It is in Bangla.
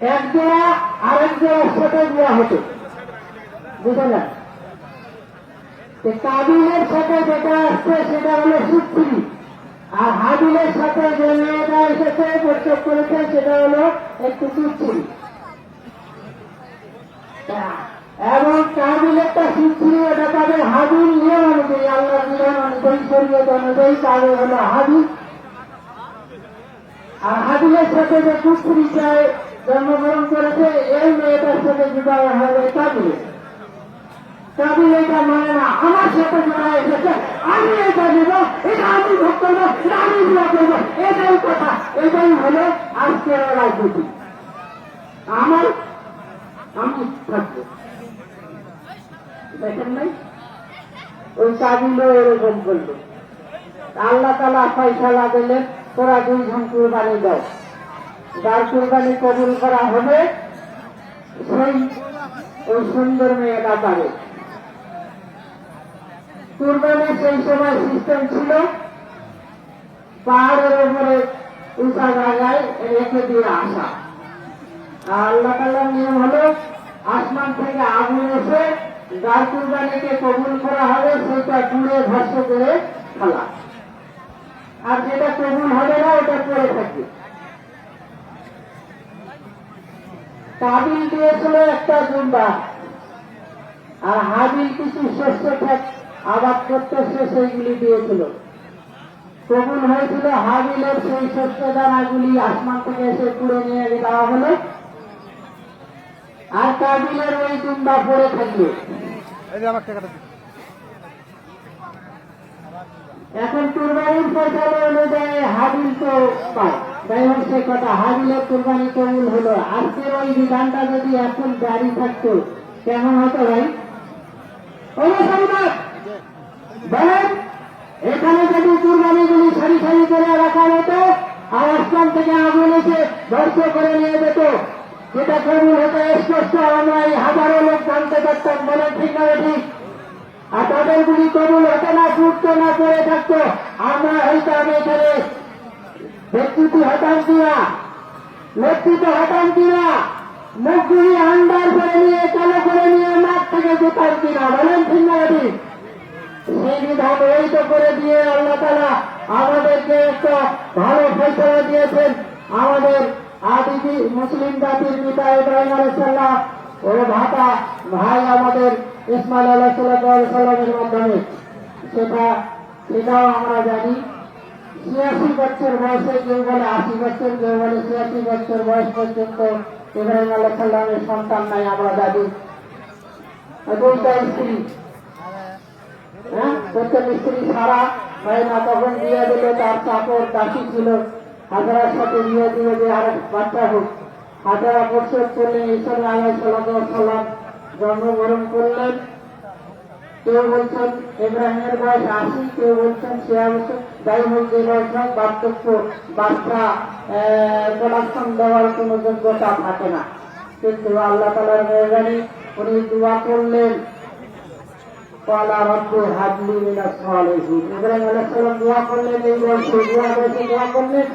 এক জোড়া, আরেক জোড়ার সাথে দেওয়া হতো। বুঝলেন? তো কাবিলের সাথে যেটা আসছে, সেটা হলো সুপ্রি আর হাবিলের সাথে যে মেয়েটা এসেছে প্রস্তাব করেছে, সেটা হলো একটু সুপ্রি এবং কাবিলেরটা সুপ্রি এটা তাদের হাবিল নিয়ম অনুযায়ী আল্লাহ বিধান অনুযায়ী, শরীয়ত অনুযায়ী তাদের হলো হাবিল। আর হাবিলের সাথে যে কুস্ত্রী চায় জন্মগ্রহণ করেছে, এই মেয়েটার সাথে বিবাহ হবে কাবিলে কাবিল এটা মানে না, আমার সাথে যারা এসেছে, আমি এটা নেব, এটা আমি ভোগ করব, এটা আমি বিবাহ করব, এটাই কথা, এটাই হলো আজকের রাজনীতি। আমার, আমি থাকব। দেখেন নাই? ওই কাবিলও এরকম করল। আল্লাহ তালা ফয়সালা দিলেন তোরা দুই দুইজন কুরবানি দাও যার কুরবানি কবুল করা হবে। সেই ওই সুন্দর মেয়েটা পাবে কুরবানির সেই সময় সিস্টেম ছিল। পাহাড়ের উপরে উঁচা জায়গায় রেখে দিয়ে আসা। আর আল্লাহ তালার নিয়ম হলো, আসমান থেকে আগুন এসে যার কুরবানিকে কবুল করা হবে, সেটা পুড়ে ধ্বস্ত করে ফেলা। আর যেটা কবুল হবে না, ওটা পড়ে থাকে কাবিল দিয়েছিল একটা জুম্বা আর হাবিল কিছু শস্য ক্ষেত আবাদ করতেছে সেইগুলি দিয়েছিল। কবুল হয়েছিল হাবিলের সেই শস্য দানাগুলি আসমান থেকে এসে পুড়ে নিয়ে দেওয়া হলো। আর কাবিলের ওই জুম্বা পড়ে থাকল। এখন কুরবানির ফসল অনুযায়ী হাবিল তো পায়। হোক সে কথা হাবিলের কুরবানি কবুল হলো। আজকের ওই বিধানটা যদি এখন জারি থাকতো, কেমন হতো ভাই? এখানে যদি কুরবানিগুলি সারি সারি করে রাখা হতো, আর আসমান থেকে আগুন এসে ধ্বংস করে নিয়ে যেত যেটা কবুল হতো স্পষ্ট, আমরা এই হাজারো লোক জানতে পারতাম, বলেন ঠিক না ঠিক আর তাদের গুলি কবুল হতো না ছুটতো না, পড়ে থাকতো, আমরা হইতাম এখানে ব্যক্তিত্ব হতাম কিনা? নেতৃত্ব হতাম কিনা? মুখগুলি আন্ডার করে নিয়ে, কালো করে নিয়ে মাঠ থেকে যেতাম কিনা? বলেন ঠিক না সেই বিধান ওই করে দিয়ে আল্লাহ তালা আমাদেরকে একটা ভালো ফেসলা দিয়েছেন। আমাদের আদি মুসলিম জাতির পিতা ইব্রাহিম আলাইসাল্লাহ ও ভাতা ভাই আমাদের ইসমাইল আল্লাহ সাল্লামের মাধ্যমে। সেটা সেটাও আমরা জানি। ছিয়াশি বছর বয়সে কেউ বলে আশি বছর কেউ বলে ছিয়াশি বছর বয়স পর্যন্ত ইব্রাহিম আল্লাহ সাল্লামের সন্তান নাই, আমরা জানি দুইটা স্ত্রী। হ্যাঁ? প্রত্যেক স্ত্রী ছাড়া হয় না, তখন বিয়ে দিল তার চাকর দাসী ছিল। হাজারার সাথে বিয়ে দিয়ে যে আর বাচ্চা হোক। হাজারা বছর চলে ঈশ্বর আলাই সাল্লাম জন্মগ্রহণ করলেন। কেউ বলছেন ইব্রাহিমের বয়স আশি, কেউ বলছেন ছিয়া বছর যাই হোক যে বয়স হোক বার্ধক্য বাচ্চা প্রদর্শন দেওয়ার কোন যোগ্যতা থাকে না। কিন্তু আল্লাহ তালার মেহরবানি উনি দোয়া করলেন কলা রব্বু দোয়া করলেন, এই বয়সে দোয়া দোয়া করলেন